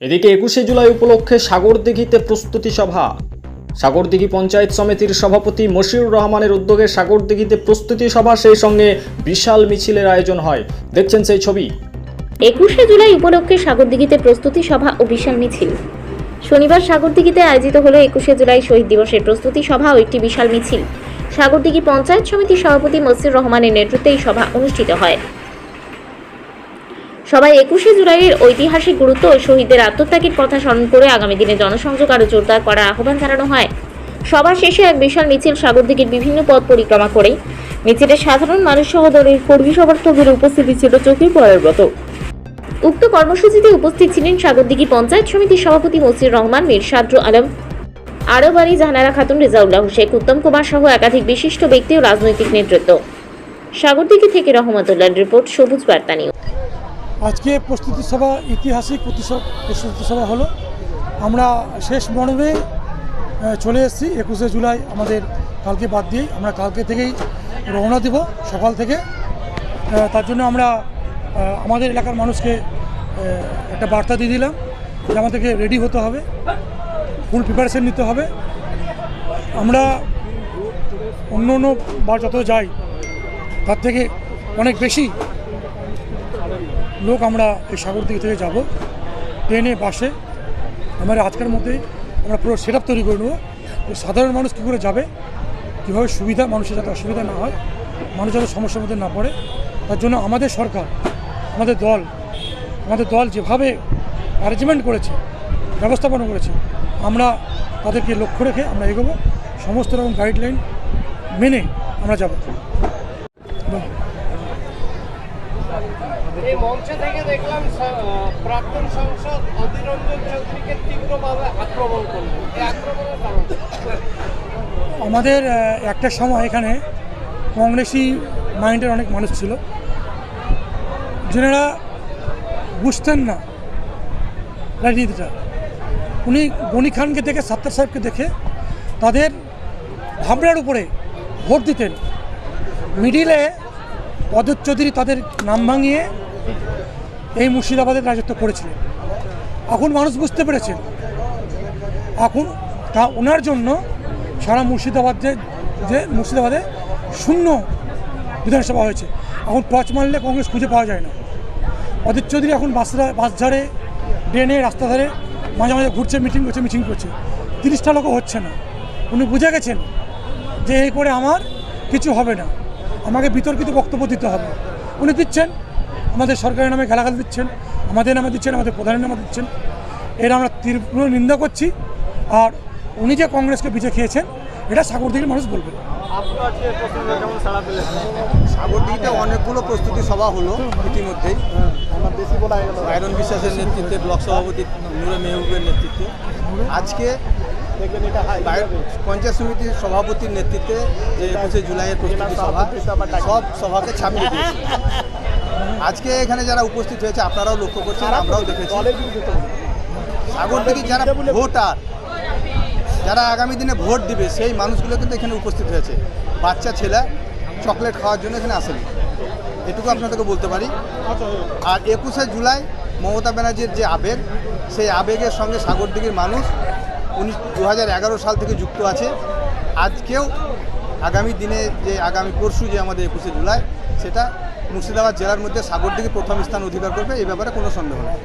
এদিকে একুশে জুলাই উপলক্ষে সাগরদিঘিতে প্রস্তুতি সভা। সাগরদিঘি পঞ্চায়েত সমিতির সভাপতি মশিউর রহমানের উদ্যোগে সাগরদিঘিতে প্রস্তুতি সভা সেই সঙ্গে বিশাল মিছিলের আয়োজন হয়। দেখছেন সেই ছবি। একুশে জুলাই উপলক্ষে সাগরদিঘিতে প্রস্তুতি সভা ও বিশাল মিছিল। শনিবার সাগরদিঘিতে আয়োজিত হলো একুশে জুলাই শহীদ দিবসের প্রস্তুতি সভা ও একটি বিশাল মিছিল। সাগরদিঘি পঞ্চায়েত সমিতির সভাপতি মসির রহমানের নেতৃত্বে এই সভা অনুষ্ঠিত হয়। সবাই একুশে জুলাইয়ের ঐতিহাসিক গুরুত্ব ও শহীদদের আত্মত্যাগের কথা স্মরণ করে আগামী দিনে জনসংযোগ আরও জোরদার করার আহ্বান জানানো হয়। সবার শেষে এক বিশাল মিছিল সাগরদিঘির বিভিন্ন পথ পরিক্রমা করে। মিছিলে সাধারণ মানুষ সহ দলের কর্মী সমর্থকদের উপস্থিতি ছিল চোখে পড়ার মতো। উক্ত কর্মসূচিতে উপস্থিত ছিলেন সাগরদিঘি পঞ্চায়েত সমিতির সভাপতি মসির রহমান, মীর সাদরু আলম আরব আলী জাহানারা খাতুন রেজাউল্লাহ শেখ, উত্তম কুমার সহ একাধিক বিশিষ্ট ব্যক্তি ও রাজনৈতিক নেতৃত্ব। সাগরদিঘি থেকে রহমতুল্লাহ রিপোর্ট, সবুজ বার্তা নিউজ। আজকে প্রস্তুতি সভা ঐতিহাসিক প্রস্তুতি সভা হলো। আমরা শেষ মর্মে চলে এসেছি। একুশে জুলাই আমাদের কালকে বাদ দিয়েই আমরা কালকে থেকেই রওনা দেব সকাল থেকে। তার জন্য আমরা আমাদের এলাকার মানুষকে একটা বার্তা দিয়ে দিলাম যে আমাদেরকে রেডি হতে হবে ফুল প্রিপারেশন নিতে হবে। আমরা অন্য অন্য বার যত যাই, তার থেকে অনেক বেশি লোক আমরা এই সাগরদিঘি থেকে যাব। ট্রেনে, বাসে। আমরা আজকের মধ্যে আমরা পুরো সেট তৈরি করে নেব। সাধারণ মানুষ কী করে যাবে? কীভাবে সুবিধা মানুষের যাতে অসুবিধা না হয়? মানুষ যাতে সমস্যার মধ্যে না পড়ে? তার জন্য আমাদের সরকার, আমাদের দল আমাদের দল যেভাবে অ্যারেঞ্জমেন্ট করেছে, ব্যবস্থাপনা করেছে, আমরা তাদেরকে লক্ষ্য রেখে আমরা এগোবো। সমস্ত রকম গাইডলাইন মেনে আমরা যাব। এই থেকে দেখলাম প্রাক্তন সাংসদ চৌধুরীকে তীব্রভাবে আক্রমণ করলেন। আমাদের একটা সময় এখানে কংগ্রেসি মাইন্ডের অনেক মানুষ ছিল। যেনারা বুঝতেন না রাজনীতিটা। উনি গনি খানকে দেখে, সাত্তার সাহেবকে দেখে তাদের ভাবনার উপরে ভোট দিতেন। মিডিলে অদূর চৌধুরী তাদের নাম ভাঙিয়ে এই মুর্শিদাবাদের রাজত্ব করেছিলেন। এখন মানুষ বুঝতে পেরেছেন এখন তা ওনার জন্য সারা মুর্শিদাবাদ যে যে মুর্শিদাবাদে শূন্য বিধানসভা হয়েছে। এখন টর্চ মারলে কংগ্রেস খুঁজে পাওয়া যায় না। অদিত চৌধুরী এখন বাস বাস ঝাড়ে ড্রেনে রাস্তা ধারে মাঝে মাঝে ঘুরছে, মিটিং করছে মিটিং করছে। তিরিশটা লোকও হচ্ছে না। উনি বুঝে গেছেন যে এই করে আমার কিছু হবে না। আমাকে বিতর্কিত বক্তব্য দিতে হবে। উনি দিচ্ছেন আমাদের সরকারের নামে গালাগাল দিচ্ছেন আমাদের নামে দিচ্ছেন আমাদের প্রধানের নামে দিচ্ছেন। এর আমরা তীব্র নিন্দা করছি। আর উনি যে কংগ্রেসকে বিজয় খেয়েছেন এটা সাগরদিঘির মানুষ বলবে। সাগরদিঘিতে অনেকগুলো প্রস্তুতি সভা হলো ইতিমধ্যেই। আয়রন বিশ্বাসের নেতৃত্বে ব্লক সভাপতি নুরে মেহবুবের নেতৃত্বে। আজকে বায়- পঞ্চায়েত সমিতির সভাপতির নেতৃত্বে যে একুশে জুলাইয়ের প্রস্তুতি সভা সব সভাকে ছাপিয়ে দিয়েছে। আজকে এখানে যারা উপস্থিত হয়েছে আপনারাও লক্ষ্য করছেন আমরাও দেখেছি। সাগরদিঘির যারা ভোটার যারা আগামী দিনে ভোট দিবে সেই মানুষগুলো কিন্তু এখানে উপস্থিত হয়েছে। বাচ্চা ছেলে চকলেট খাওয়ার জন্য এখানে আসেনি। এটুকু আপনাদেরকে বলতে পারি। আর একুশে জুলাই মমতা ব্যানার্জির যে আবেগ সেই আবেগের সঙ্গে সাগরদিঘির মানুষ উনিশ দু সাল থেকে যুক্ত আছে। আজকেও আগামী দিনে যে, আগামী পরশু যে আমাদের একুশে জুলাই, সেটা মুর্শিদাবাদ জেলার মধ্যে সাগর থেকে প্রথম স্থান অধিকার করবে, এই ব্যাপারে কোনো সন্দেহ নেই।